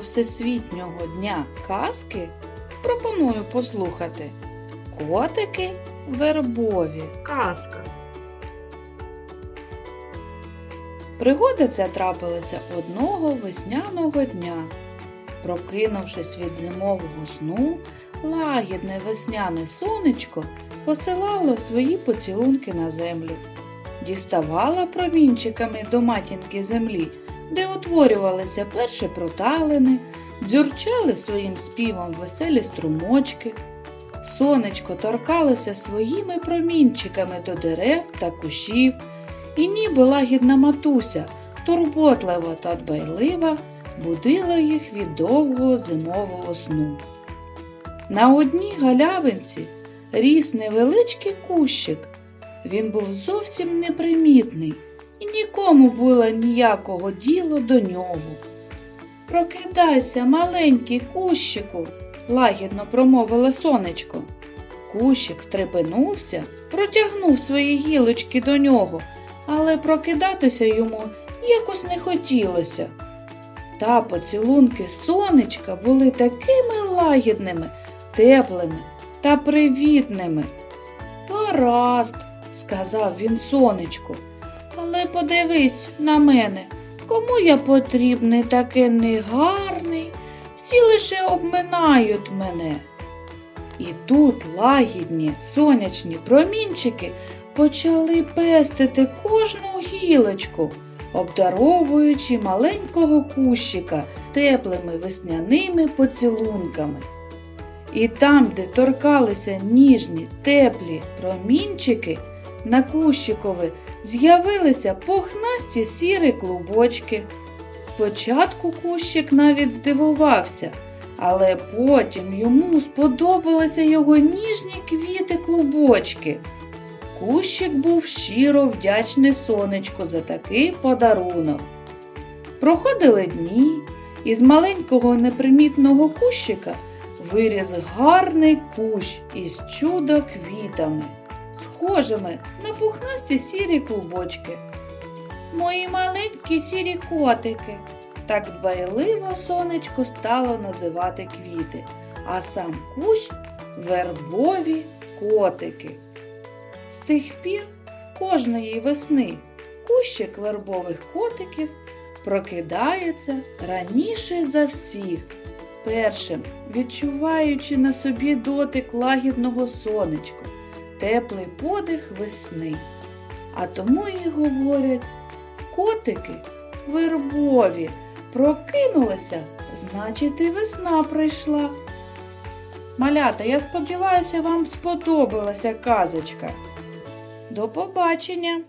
Всесвітнього дня казки пропоную послухати Котики вербові. Казка. Пригода ця трапилася одного весняного дня. Прокинувшись від зимового сну, лагідне весняне сонечко посилало свої поцілунки на землю, діставала промінчиками до матінки землі, де утворювалися перші проталини, дзюрчали своїм співом веселі струмочки. Сонечко торкалося своїми промінчиками до дерев та кущів, і ніби лагідна матуся, турботлива та дбайлива, будила їх від довгого зимового сну. На одній галявинці ріс невеличкий кущик. Він був зовсім непримітний, нікому було ніякого діла до нього. Прокидайся, маленький кущику, лагідно промовила сонечко. Кущик стрепенувся, протягнув свої гілочки до нього, але прокидатися йому якось не хотілося. Та поцілунки сонечка були такими лагідними, теплими та привітними. Гаразд, сказав він сонечку, але подивись на мене, кому я потрібний таке негарний, всі лише обминають мене. І тут лагідні сонячні промінчики почали пестити кожну гілочку, обдаровуючи маленького кущика теплими весняними поцілунками. І там, де торкалися ніжні теплі промінчики, на кущикові з'явилися пухнасті сірі клубочки. Спочатку кущик навіть здивувався, але потім йому сподобалися його ніжні квіти клубочки. Кущик був щиро вдячний сонечку за такий подарунок. Проходили дні, і з маленького непримітного кущика виріс гарний кущ із чудо квітами, схожими на пухнасті сірі клубочки. Мої маленькі сірі котики. Так дбайливо сонечко стало називати квіти, а сам кущ вербові котики. З тих пір кожної весни кущик вербових котиків прокидається раніше за всіх, першим відчуваючи на собі дотик лагідного сонечка, теплий подих весни. А тому і говорять котики вербові прокинулися, значить і весна прийшла. Малята, я сподіваюся, вам сподобалася казочка. До побачення!